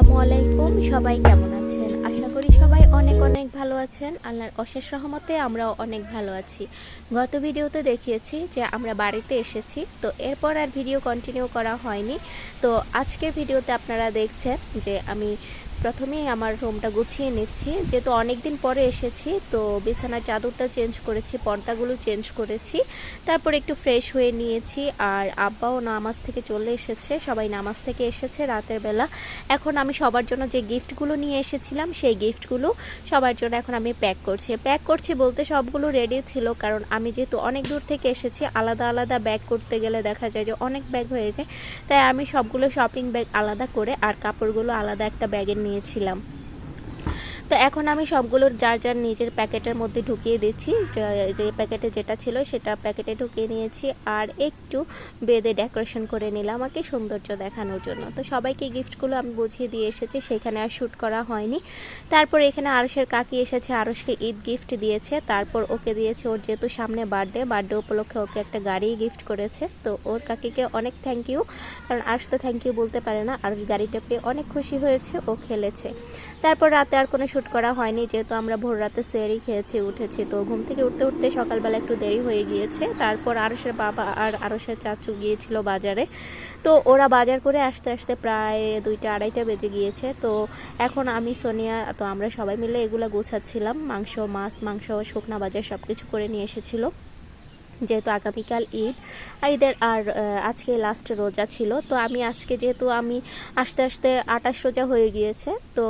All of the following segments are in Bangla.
আসসালামু আলাইকুম, সবাই কেমন আছেন? আশা করি সবাই অনেক অনেক ভালো আছেন। আল্লাহর অশেষ রহমতে আমরাও অনেক ভালো আছি। গত ভিডিওতে দেখিয়েছি যে আমরা বাড়িতে এসেছি, তো এরপর আর ভিডিও কন্টিনিউ করা হয়নি। তো আজকের ভিডিওতে আপনারা দেখছেন যে আমি প্রথমেই আমার রুমটা গুছিয়ে নিচ্ছি। যেহেতু অনেক দিন পরে এসেছি, তো বিছানার চাদরটা চেঞ্জ করেছি, পর্দাগুলো চেঞ্জ করেছি। তারপর একটু ফ্রেশ হয়ে নিয়েছি। আর আব্বাও নামাজ থেকে চলে এসেছে, সবাই নামাজ থেকে এসেছে রাতের বেলা। এখন আমি সবার জন্য যে গিফটগুলো নিয়ে এসেছিলাম, সেই গিফটগুলো সবার জন্য এখন আমি প্যাক করছি। প্যাক করছি বলতে সবগুলো রেডি ছিল, কারণ আমি যেহেতু অনেক দূর থেকে এসেছি, আলাদা আলাদা ব্যাগ করতে গেলে দেখা যায় যে অনেক ব্যাগ হয়ে যায়। তাই আমি সবগুলো শপিং ব্যাগ আলাদা করে, আর কাপড়গুলো আলাদা একটা ব্যাগে নিয়েছিলাম। তো এখন আমি সবগুলো যার যার নিজের প্যাকেটের মধ্যে ঢুকিয়ে দিচ্ছি যে- প্যাকেটে যেটা ছিল সেটা প্যাকেটে ঢুকিয়ে নিয়েছি আর একটু বেদে ডেকোরেশন করে নিলাম আর কি সৌন্দর্য দেখানোর জন্য। তো সবাইকে গিফটগুলো আমি বুঝিয়ে দিয়ে এসেছি, সেখানে আর শ্যুট করা হয়নি। তারপর এখানে আরসের কাকি এসেছে আরসকে ঈদ গিফট দিয়েছে। তারপর ওকে দিয়েছে, ওর যেহেতু সামনে বার্থডে বার্থডে উপলক্ষে ওকে একটা গাড়ি গিফট করেছে। তো ওর কাকিকে অনেক থ্যাংক ইউ কারণ আরস তো থ্যাংক ইউ বলতে পারে না। আর গাড়িটা পেয়ে অনেক খুশি হয়েছে, ও খেলেছে। তারপর রাতে আর কোনো শ্যুট করা হয়নি, যেহেতু আমরা ভোর রাতে সেরি খেয়েছি, উঠেছি। তো ঘুম থেকে উঠতে উঠতে সকালবেলা একটু দেরি হয়ে গিয়েছে। তারপর আরসের বাবা আর আরসের চাচু গিয়েছিল বাজারে। তো ওরা বাজার করে আসতে আসতে প্রায় দুইটা, আড়াইটা বেজে গিয়েছে। তো এখন আমি, সোনিয়া, তো আমরা সবাই মিলে এগুলো গোছাচ্ছিলাম। মাংস, মাছ, মাংস, শুকনা বাজার সব কিছু করে নিয়ে এসেছিল। যেহেতু আগামীকাল ঈদ, ঈদের আর আজকে লাস্ট রোজা ছিল, তো আমি আজকে যেহেতু আমি আস্তে আস্তে আঠাশ রোজা হয়ে গিয়েছে, তো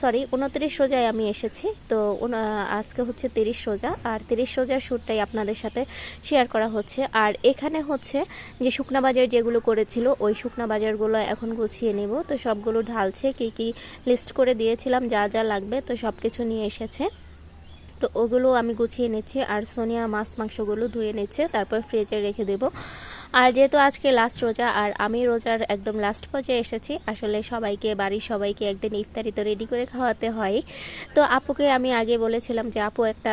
সরি উনত্রিশ রোজায় আমি এসেছি, তো আজকে হচ্ছে তিরিশ রোজা, আর তিরিশ রোজার শ্যুটটাই আপনাদের সাথে শেয়ার করা হচ্ছে। আর এখানে হচ্ছে যে শুকনা বাজার যেগুলো করেছিল, ওই শুকনা বাজারগুলো এখন গুছিয়ে নেব, তো সবগুলো ঢালছে, কি কি লিস্ট করে দিয়েছিলাম, যা যা লাগবে, তো সব কিছু নিয়ে এসেছে। তো ওগুলো আমি গুছিয়ে নিচ্ছি আর সোনিয়া মাছ, মাংসগুলো ধুয়ে নিচ্ছে, তারপর ফ্রিজে রেখে দেব। আর যেহেতু আজকে লাস্ট রোজা, আর আমি রোজার একদম লাস্ট পর্যায়ে এসেছি, আসলে সবাইকে, বাড়ির সবাইকে একদিন ইফতারি তো রেডি করে খাওয়াতে হয়। তো আপুকে আমি আগে বলেছিলাম যে, আপু একটা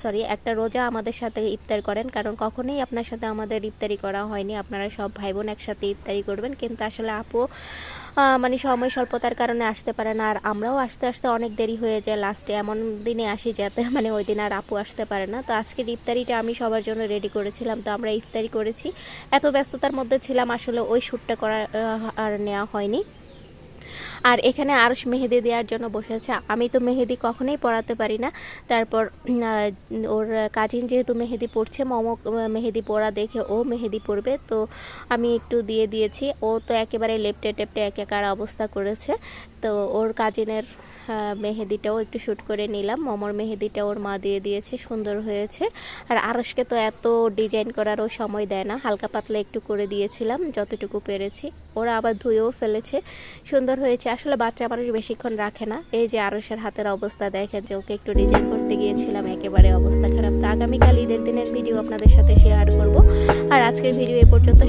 সরি একটা রোজা আমাদের সাথে ইফতার করেন, কারণ কখনোই আপনার সাথে আমাদের ইফতারি করা হয়নি। আপনারা সব ভাই বোন একসাথে ইফতারি করবেন, কিন্তু আসলে আপু মানে সময় স্বল্পতার কারণে আসতে পারে না। আর আমরাও আসতে আসতে অনেক দেরি হয়ে যায় লাস্টে এমন দিনে আসি যাতে মানে ওই দিন আর আপু আসতে পারে না। তো আজকের ইফতারিটা আমি সবার জন্য রেডি করেছিলাম। তো আমরা ইফতারি করেছি। এত ব্যস্ততার মধ্যে ছিলাম, আসলে ওই শ্যুটটা করা আর নেওয়া হয়নি। আর এখানে আরস মেহেদি দেওয়ার জন্য বসেছে আমি তো মেহেদি কখনোই পড়াতে পারি না। তারপর ওর কাজিন যেহেতু মেহেদি পড়ছে মমো মেহেদি পড়া দেখে ও মেহেদি পড়বে তো আমি একটু দিয়ে দিয়েছি। ও তো একেবারে লেপটে টেপটে একাকার অবস্থা করেছে। তো ওর কাজিনের মেহেদিটাও একটু শ্যুট করে নিলাম। মমর মেহেদিটা ওর মা দিয়ে দিয়েছে, সুন্দর হয়েছে। আর আরসকে তো এত ডিজাইন করারও সময় দেয় না। হালকা পাতলা একটু করে দিয়েছিলাম, যতটুকু পেরেছি। ওরা আবার ধুয়েও ফেলেছে। সুন্দর হয়েছে, আসলে বাচ্চা মানুষ বেশিক্ষণ রাখে না। এই যে আরসের হাতের অবস্থা, দেখেন যে ওকে একটু ডিজাইন করতে গিয়েছিলাম, একেবারে অবস্থা খারাপ। তো আগামীকাল ঈদের দিনের ভিডিও আপনাদের সাথে শেয়ার করব। আর আজকের ভিডিও এ পর্যন্ত